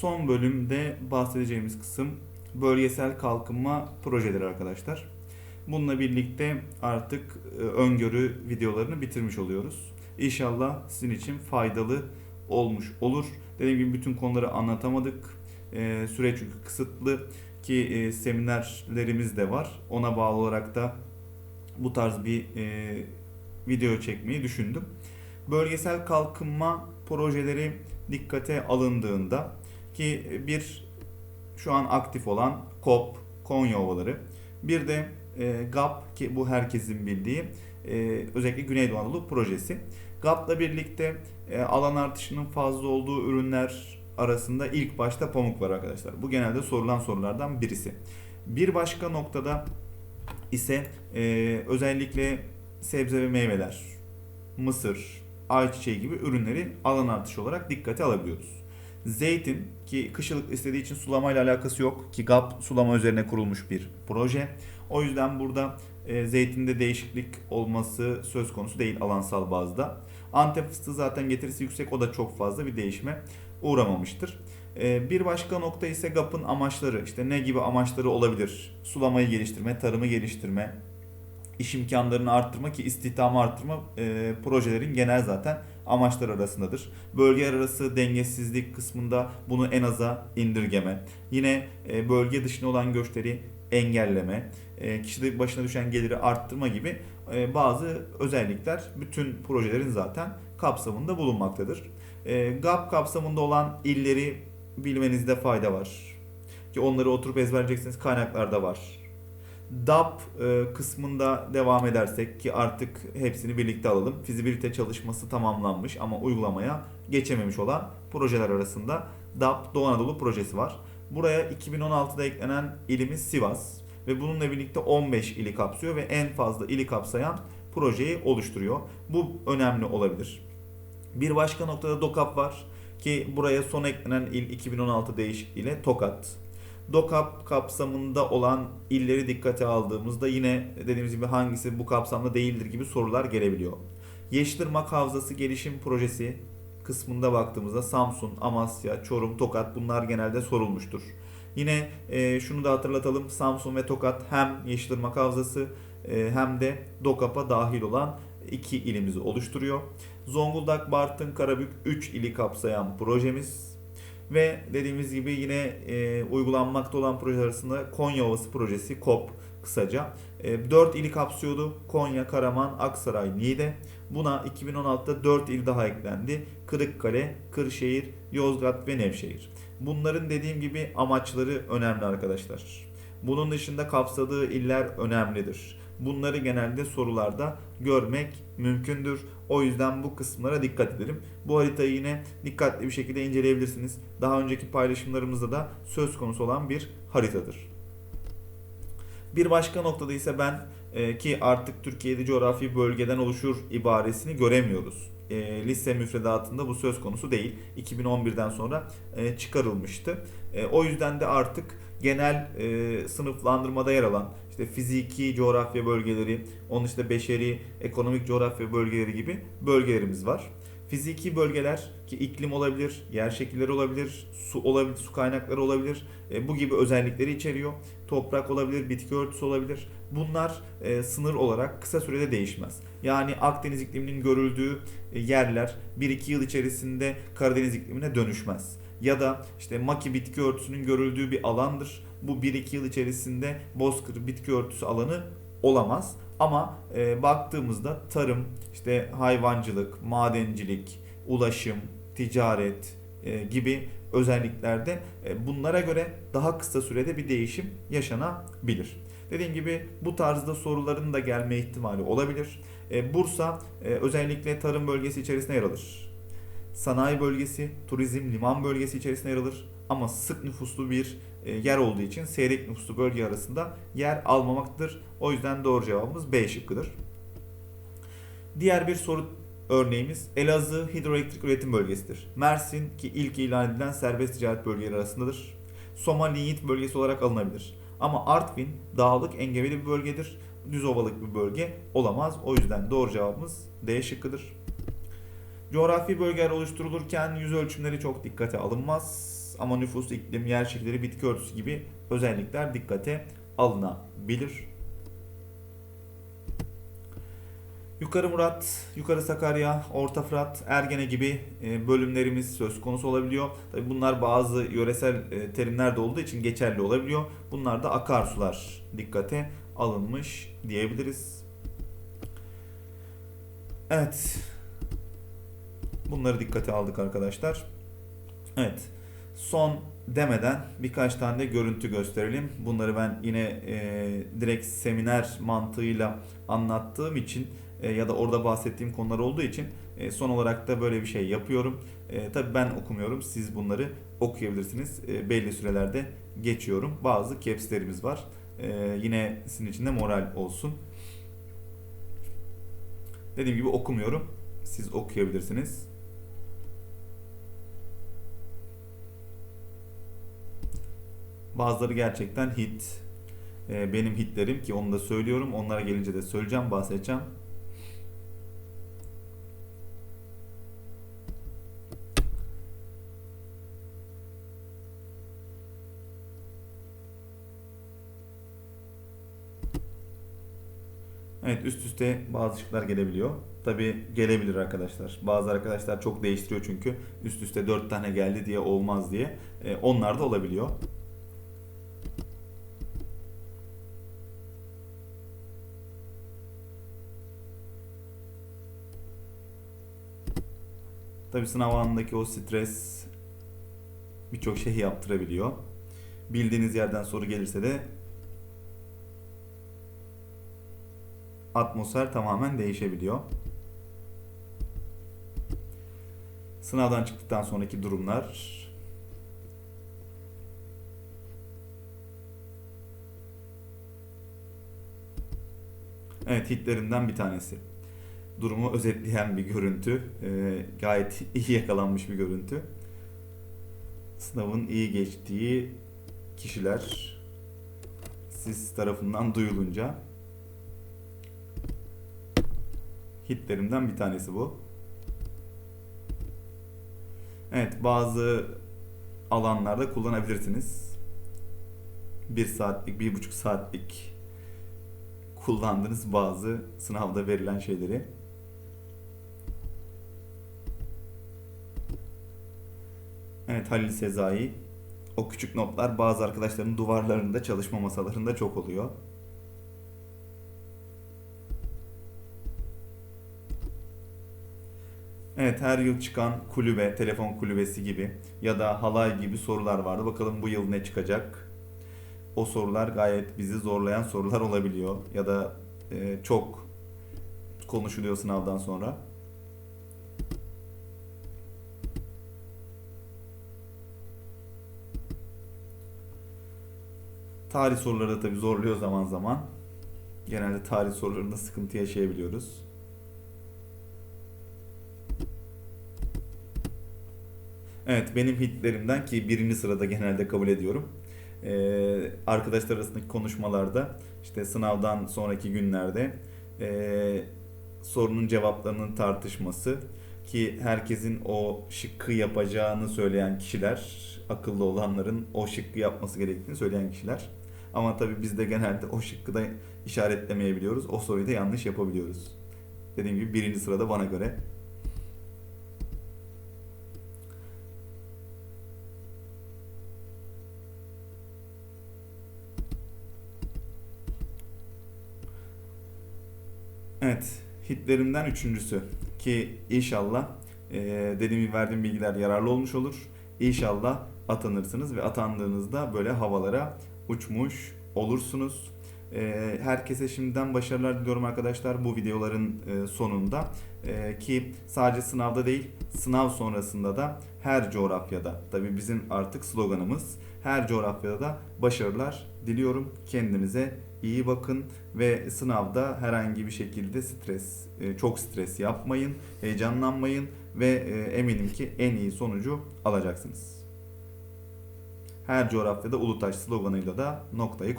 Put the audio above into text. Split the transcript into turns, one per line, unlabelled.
son bölümde bahsedeceğimiz kısım bölgesel kalkınma projeleri arkadaşlar. Bununla birlikte artık e, öngörü videolarını bitirmiş oluyoruz. İnşallah sizin için faydalı olmuş olur. Dediğim gibi bütün konuları anlatamadık. E, süre çünkü kısıtlı ki e, seminerlerimiz de var. Ona bağlı olarak da bu tarz bir e, video çekmeyi düşündüm. Bölgesel kalkınma projeleri dikkate alındığında ki bir şu an aktif olan KOP, Konya Ovaları, bir de e, GAP ki bu herkesin bildiği e, özellikle Güneydoğu Anadolu projesi. GAP'la birlikte e, alan artışının fazla olduğu ürünler arasında ilk başta pamuk var arkadaşlar. Bu genelde sorulan sorulardan birisi. Bir başka noktada ise e, özellikle sebze ve meyveler, mısır, ayçiçeği gibi ürünleri alan artışı olarak dikkate alabiliyoruz. Zeytin ki kışlık istediği için sulamayla alakası yok ki GAP sulama üzerine kurulmuş bir proje. O yüzden burada e, zeytinde değişiklik olması söz konusu değil alansal bazda. Antep fıstığı zaten getirisi yüksek o da çok fazla bir değişime uğramamıştır. E, bir başka nokta ise GAP'ın amaçları. İşte ne gibi amaçları olabilir? Sulamayı geliştirme, tarımı geliştirme, iş imkanlarını arttırma ki istihdamı arttırma e, projelerin genel zaten amaçlar arasındadır. Bölgeler arası dengesizlik kısmında bunu en aza indirgeme. Yine e, bölge dışına olan göçleri engelleme, e, kişi başına düşen geliri arttırma gibi e, bazı özellikler bütün projelerin zaten kapsamında bulunmaktadır. GAP kapsamında olan illeri bilmenizde fayda var. Ki onları oturup ezberleyeceksiniz kaynaklarda var. DAP e, kısmında devam edersek ki artık hepsini birlikte alalım. Fizibilite çalışması tamamlanmış ama uygulamaya geçememiş olan projeler arasında DAP Doğu Anadolu projesi var. Buraya 2016'da eklenen ilimiz Sivas ve bununla birlikte 15 ili kapsıyor ve en fazla ili kapsayan projeyi oluşturuyor. Bu önemli olabilir. Bir başka noktada DOKAP var ki buraya son eklenen il 2016 değişikliğiyle Tokat. DOKAP kapsamında olan illeri dikkate aldığımızda yine dediğimiz gibi hangisi bu kapsamda değildir gibi sorular gelebiliyor. Yeşilırmak Havzası Gelişim Projesi kısmında baktığımızda Samsun, Amasya, Çorum, Tokat bunlar genelde sorulmuştur. Yine e, şunu da hatırlatalım Samsun ve Tokat hem Yeşilırmak Havzası e, hem de DOKAP'a dahil olan iki ilimizi oluşturuyor. Zonguldak, Bartın, Karabük 3 ili kapsayan projemiz. Ve dediğimiz gibi yine e, uygulanmakta olan projeler arasında Konya Ovası projesi KOP kısaca. E, 4 ili kapsıyordu. Konya, Karaman, Aksaray, Niğde. Buna 2016'da 4 il daha eklendi. Kırıkkale, Kırşehir, Yozgat ve Nevşehir. Bunların dediğim gibi amaçları önemli arkadaşlar. Bunun dışında kapsadığı iller önemlidir. Bunları genelde sorularda görmek mümkündür. O yüzden bu kısımlara dikkat edelim. Bu haritayı yine dikkatli bir şekilde inceleyebilirsiniz. Daha önceki paylaşımlarımızda da söz konusu olan bir haritadır. Bir başka noktada ise ben e, ki artık Türkiye'de coğrafi bölgeden oluşur ibaresini göremiyoruz. E, lise müfredatında bu söz konusu değil. 2011'den sonra e, çıkarılmıştı. E, o yüzden de artık genel e, sınıflandırmada yer alan işte fiziki coğrafya bölgeleri, onun işte beşeri, ekonomik coğrafya bölgeleri gibi bölgelerimiz var. Fiziki bölgeler ki iklim olabilir, yer şekilleri olabilir, su olabilir, su kaynakları olabilir. E, bu gibi özellikleri içeriyor. Toprak olabilir, bitki örtüsü olabilir. Bunlar e, sınır olarak kısa sürede değişmez. Yani Akdeniz ikliminin görüldüğü e, yerler 1-2 yıl içerisinde Karadeniz iklimine dönüşmez. Ya da işte maki bitki örtüsünün görüldüğü bir alandır. Bu 1-2 yıl içerisinde bozkır bitki örtüsü alanı olamaz. Ama e, baktığımızda tarım, işte hayvancılık, madencilik, ulaşım, ticaret e, gibi özelliklerde e, bunlara göre daha kısa sürede bir değişim yaşanabilir. Dediğim gibi bu tarzda soruların da gelme ihtimali olabilir. E, Bursa e, özellikle tarım bölgesi içerisinde yer alır. Sanayi bölgesi, turizm, liman bölgesi içerisinde yer alır. Ama sık nüfuslu bir e, yer olduğu için seyrek nüfuslu bölge arasında yer almamaktadır. O yüzden doğru cevabımız B şıkkıdır. Diğer bir soru örneğimiz Elazığ hidroelektrik üretim bölgesidir. Mersin ki ilk ilan edilen serbest ticaret bölgeleri arasındadır. Somali Yiğit bölgesi olarak alınabilir. Ama Artvin dağlık engebeli bir bölgedir. Düz ovalık bir bölge olamaz. O yüzden doğru cevabımız D şıkkıdır. Coğrafi bölgeler oluşturulurken yüz ölçümleri çok dikkate alınmaz ama nüfus, iklim, yer şekilleri, bitki örtüsü gibi özellikler dikkate alınabilir. Yukarı Murat, Yukarı Sakarya, Orta Fırat, Ergene gibi e, bölümlerimiz söz konusu olabiliyor. Tabi bunlar bazı yöresel e, terimler de olduğu için geçerli olabiliyor. Bunlar da akarsular dikkate alınmış diyebiliriz. Evet. Bunları dikkate aldık arkadaşlar. Evet. Son demeden birkaç tane de görüntü gösterelim. Bunları ben yine e, direkt seminer mantığıyla anlattığım için ya da orada bahsettiğim konular olduğu için e, son olarak da böyle bir şey yapıyorum. E, tabii ben okumuyorum. Siz bunları okuyabilirsiniz. E, belli sürelerde geçiyorum. Bazı caps'lerimiz var. E, yine sizin için de moral olsun. Dediğim gibi okumuyorum. Siz okuyabilirsiniz. Bazıları gerçekten hit. E, benim hitlerim ki onu da söylüyorum. Onlara gelince de söyleyeceğim, bahsedeceğim. Evet üst üste bazı şıklar gelebiliyor. Tabi gelebilir arkadaşlar. Bazı arkadaşlar çok değiştiriyor çünkü üst üste 4 tane geldi diye olmaz diye. Ee, onlar da olabiliyor. Tabi sınav anındaki o stres birçok şey yaptırabiliyor. Bildiğiniz yerden soru gelirse de atmosfer tamamen değişebiliyor. Sınavdan çıktıktan sonraki durumlar Evet hitlerinden bir tanesi. Durumu özetleyen bir görüntü. Ee, gayet iyi yakalanmış bir görüntü. Sınavın iyi geçtiği kişiler siz tarafından duyulunca hitlerimden bir tanesi bu. Evet bazı alanlarda kullanabilirsiniz. Bir saatlik, bir buçuk saatlik kullandığınız bazı sınavda verilen şeyleri. Evet Halil Sezai. O küçük notlar bazı arkadaşların duvarlarında, çalışma masalarında çok oluyor. Evet her yıl çıkan kulübe, telefon kulübesi gibi ya da halay gibi sorular vardı. Bakalım bu yıl ne çıkacak? O sorular gayet bizi zorlayan sorular olabiliyor ya da e, çok konuşuluyor sınavdan sonra. Tarih soruları da tabii zorluyor zaman zaman. Genelde tarih sorularında sıkıntı yaşayabiliyoruz. Evet benim hitlerimden ki birinci sırada genelde kabul ediyorum. Ee, arkadaşlar arasındaki konuşmalarda işte sınavdan sonraki günlerde e, sorunun cevaplarının tartışması ki herkesin o şıkkı yapacağını söyleyen kişiler, akıllı olanların o şıkkı yapması gerektiğini söyleyen kişiler. Ama tabii biz de genelde o şıkkı da işaretlemeyebiliyoruz. O soruyu da yanlış yapabiliyoruz. Dediğim gibi birinci sırada bana göre Evet, hitlerimden üçüncüsü ki inşallah e, dediğim gibi verdiğim bilgiler yararlı olmuş olur. İnşallah atanırsınız ve atandığınızda böyle havalara uçmuş olursunuz. E, herkese şimdiden başarılar diliyorum arkadaşlar bu videoların e, sonunda. E, ki sadece sınavda değil sınav sonrasında da her coğrafyada tabii bizim artık sloganımız her coğrafyada da başarılar diliyorum. Kendinize iyi bakın ve sınavda herhangi bir şekilde stres, e, çok stres yapmayın, heyecanlanmayın ve e, eminim ki en iyi sonucu alacaksınız. Her coğrafyada Ulutaş sloganıyla da noktayı